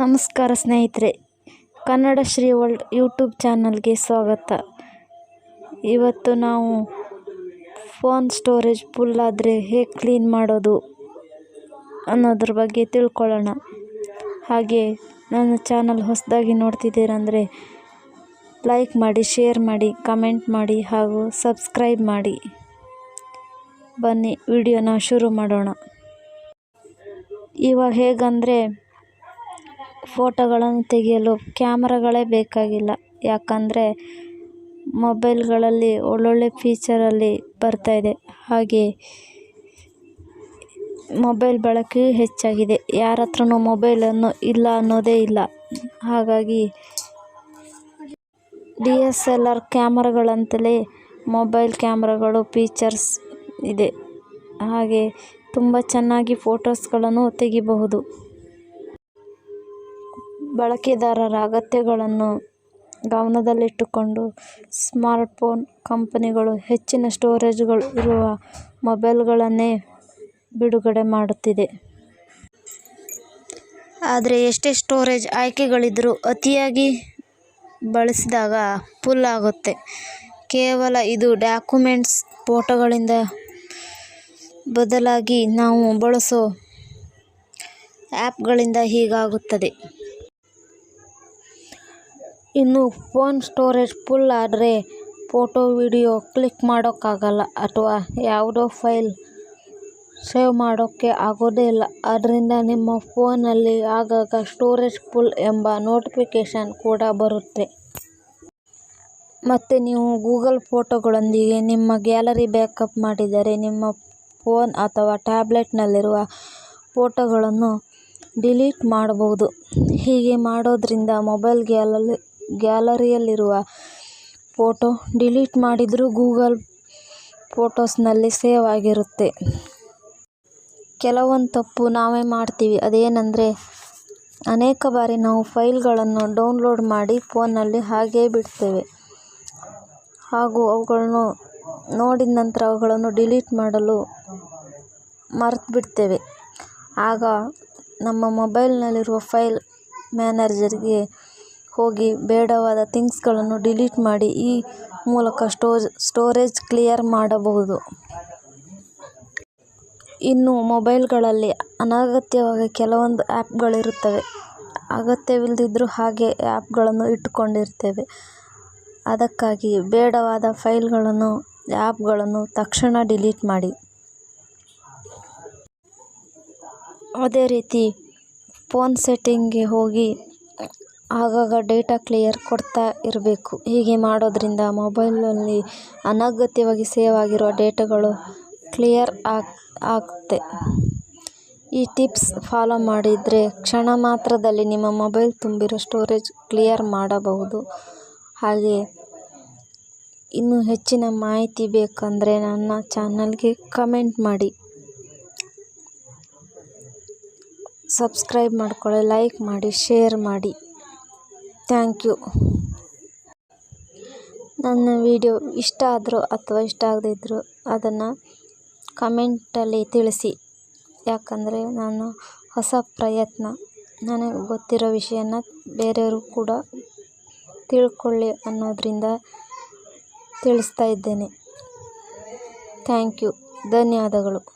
ನಮಸ್ಕಾರ ಸ್ನೇಹಿತರೆ, Kannada Shri world YouTube ಚಾನಲ್ಗೆ ಸ್ವಾಗತ. ಇವತ್ತು ನಾವು ಫೋನ್ ಸ್ಟೋರೇಜ್ ಫುಲ್ ಆದರೆ ಹೇಗೆ ಕ್ಲೀನ್ ಮಾಡೋದು ಅನ್ನೋದ್ರ ಬಗ್ಗೆ ತಿಳ್ಕೊಳ್ಳೋಣ. ಹಾಗೆ ನನ್ನ ಚಾನಲ್ ಹೊಸದಾಗಿ ನೋಡ್ತಿದ್ದೀರಂದರೆ ಲೈಕ್ ಮಾಡಿ, ಶೇರ್ ಮಾಡಿ, ಕಮೆಂಟ್ ಮಾಡಿ ಹಾಗೂ ಸಬ್ಸ್ಕ್ರೈಬ್ ಮಾಡಿ. ಬನ್ನಿ, ವಿಡಿಯೋನ ಶುರು ಮಾಡೋಣ. ಇವಾಗ ಹೇಗಂದರೆ ಫೋಟೋಗಳನ್ನು ತೆಗೆಯಲು ಕ್ಯಾಮ್ರಾಗಳೇ ಬೇಕಾಗಿಲ್ಲ. ಯಾಕಂದರೆ ಮೊಬೈಲ್ಗಳಲ್ಲಿ ಒಳ್ಳೊಳ್ಳೆ ಫೀಚರಲ್ಲಿ ಇದೆ. ಹಾಗೆ ಮೊಬೈಲ್ ಬಳಕೆಯೂ ಹೆಚ್ಚಾಗಿದೆ. ಯಾರ ಹತ್ರನೂ ಮೊಬೈಲನ್ನು ಇಲ್ಲ ಅನ್ನೋದೇ ಇಲ್ಲ. ಹಾಗಾಗಿ ಡಿ ಎಸ್ ಎಲ್ ಆರ್ ಕ್ಯಾಮ್ರಾಗಳಂತಲೇ ಮೊಬೈಲ್ ಕ್ಯಾಮ್ರಾಗಳು, ಫೀಚರ್ಸ್ ಇದೆ. ಹಾಗೆ ತುಂಬ ಚೆನ್ನಾಗಿ ಫೋಟೋಸ್ಗಳನ್ನು ತೆಗಿಬಹುದು. ಬಳಕೆದಾರರ ಅಗತ್ಯಗಳನ್ನು ಗಮನದಲ್ಲಿಟ್ಟುಕೊಂಡು ಸ್ಮಾರ್ಟ್ಫೋನ್ ಕಂಪನಿಗಳು ಹೆಚ್ಚಿನ ಸ್ಟೋರೇಜ್ಗಳು ಇರುವ ಮೊಬೈಲ್ಗಳನ್ನೇ ಬಿಡುಗಡೆ ಮಾಡುತ್ತಿದೆ. ಆದರೆ ಎಷ್ಟೇ ಸ್ಟೋರೇಜ್ ಆಯ್ಕೆಗಳಿದ್ದರೂ ಅತಿಯಾಗಿ ಬಳಸಿದಾಗ ಫುಲ್ ಆಗುತ್ತೆ. ಕೇವಲ ಇದು ಡಾಕ್ಯುಮೆಂಟ್ಸ್ ಫೋಟೋಗಳಿಂದ ಬದಲಾಗಿ ನಾವು ಬಳಸೋ ಆ್ಯಪ್ಗಳಿಂದ ಹೀಗಾಗುತ್ತದೆ. ಇನ್ನು ಫೋನ್ ಸ್ಟೋರೇಜ್ ಫುಲ್ ಆದರೆ ಫೋಟೋ, ವಿಡಿಯೋ ಕ್ಲಿಕ್ ಮಾಡೋಕ್ಕಾಗಲ್ಲ ಅಥವಾ ಯಾವುದೋ ಫೈಲ್ ಸೇವ್ ಮಾಡೋಕ್ಕೆ ಆಗೋದೇ ಇಲ್ಲ. ಆದ್ದರಿಂದ ನಿಮ್ಮ ಫೋನಲ್ಲಿ ಆಗಾಗ ಸ್ಟೋರೇಜ್ ಫುಲ್ ಎಂಬ ನೋಟಿಫಿಕೇಷನ್ ಕೂಡ ಬರುತ್ತೆ. ಮತ್ತು ನೀವು ಗೂಗಲ್ ಫೋಟೋಗಳೊಂದಿಗೆ ನಿಮ್ಮ ಗ್ಯಾಲರಿ ಬ್ಯಾಕಪ್ ಮಾಡಿದರೆ ನಿಮ್ಮ ಫೋನ್ ಅಥವಾ ಟ್ಯಾಬ್ಲೆಟ್ನಲ್ಲಿರುವ ಫೋಟೋಗಳನ್ನು ಡಿಲೀಟ್ ಮಾಡಬಹುದು. ಹೀಗೆ ಮಾಡೋದ್ರಿಂದ ಮೊಬೈಲ್ ಗ್ಯಾಲರಿ ಗ್ಯಾಲರಿಯಲ್ಲಿರುವ ಫೋಟೋ ಡಿಲೀಟ್ ಮಾಡಿದರೂ ಗೂಗಲ್ ಫೋಟೋಸ್ನಲ್ಲಿ ಸೇವ್ ಆಗಿರುತ್ತೆ. ಕೆಲವೊಂದು ತಪ್ಪು ನಾವೇ ಮಾಡ್ತೀವಿ. ಅದೇನೆಂದರೆ, ಅನೇಕ ಬಾರಿ ನಾವು ಫೈಲ್ಗಳನ್ನು ಡೌನ್ಲೋಡ್ ಮಾಡಿ ಫೋನಲ್ಲಿ ಹಾಗೇ ಬಿಡ್ತೇವೆ. ಹಾಗೂ ಅವುಗಳನ್ನು ನೋಡಿದ ನಂತರ ಅವುಗಳನ್ನು ಡಿಲೀಟ್ ಮಾಡಲು ಮರೆತು ಬಿಡ್ತೇವೆ ಆಗ ನಮ್ಮ ಮೊಬೈಲ್ನಲ್ಲಿರುವ ಫೈಲ್ ಮ್ಯಾನೇಜರ್ಗೆ ಹೋಗಿ ಬೇಡವಾದ ಥಿಂಗ್ಸ್ಗಳನ್ನು ಡಿಲೀಟ್ ಮಾಡಿ ಈ ಮೂಲಕ ಸ್ಟೋಜ್, ಸ್ಟೋರೇಜ್ ಕ್ಲಿಯರ್ ಮಾಡಬಹುದು. ಇನ್ನು ಮೊಬೈಲ್ಗಳಲ್ಲಿ ಅನಗತ್ಯವಾಗಿ ಕೆಲವೊಂದು ಆ್ಯಪ್ಗಳಿರುತ್ತವೆ. ಅಗತ್ಯವಿಲ್ಲದಿದ್ದರೂ ಹಾಗೆ ಆ್ಯಪ್ಗಳನ್ನು ಇಟ್ಟುಕೊಂಡಿರ್ತೇವೆ. ಅದಕ್ಕಾಗಿ ಬೇಡವಾದ ಫೈಲ್ಗಳನ್ನು, ಆ್ಯಪ್ಗಳನ್ನು ತಕ್ಷಣ ಡಿಲೀಟ್ ಮಾಡಿ. ಅದೇ ರೀತಿ ಫೋನ್ ಸೆಟ್ಟಿಂಗ್ಗೆ ಹೋಗಿ ಆಗಾಗ ಡೇಟಾ ಕ್ಲಿಯರ್ ಕೊಡ್ತಾ ಇರಬೇಕು. ಹೀಗೆ ಮಾಡೋದ್ರಿಂದ ಮೊಬೈಲಲ್ಲಿ ಅನಗತ್ಯವಾಗಿ ಸೇವ್ ಆಗಿರುವ ಡೇಟಾಗಳು ಕ್ಲಿಯರ್ ಆಗ, ಆಗುತ್ತೆ. ಈ ಟಿಪ್ಸ್ ಫಾಲೋ ಮಾಡಿದರೆ ಕ್ಷಣ ಮಾತ್ರದಲ್ಲಿ ನಿಮ್ಮ ಮೊಬೈಲ್ ತುಂಬಿರೋ ಸ್ಟೋರೇಜ್ ಕ್ಲಿಯರ್ ಮಾಡಬಹುದು. ಹಾಗೆ ಇನ್ನೂ ಹೆಚ್ಚಿನ ಮಾಹಿತಿ ಬೇಕಂದರೆ ನನ್ನ ಚಾನಲ್ಗೆ ಕಮೆಂಟ್ ಮಾಡಿ. ಸಬ್ಸ್ಕ್ರೈಬ್ ಮಾಡ್ಕೊಳ್ಳಿ, ಲೈಕ್ ಮಾಡಿ, ಶೇರ್ ಮಾಡಿ. Thank you. ನನ್ನ ವಿಡಿಯೋ ಇಷ್ಟ ಆದರೂ ಅಥವಾ ಇಷ್ಟ ಆಗದೇ ಇದ್ದರೂ ಅದನ್ನು ಕಮೆಂಟಲ್ಲಿ ತಿಳಿಸಿ. ಯಾಕಂದರೆ ನಾನು ಹೊಸ ಪ್ರಯತ್ನ. ನನಗೆ ಗೊತ್ತಿರೋ ವಿಷಯನ ಬೇರೆಯವರು ಕೂಡ ತಿಳ್ಕೊಳ್ಳಿ ಅನ್ನೋದರಿಂದ ತಿಳಿಸ್ತಾ ಇದ್ದೇನೆ. Thank you. ಧನ್ಯವಾದಗಳು.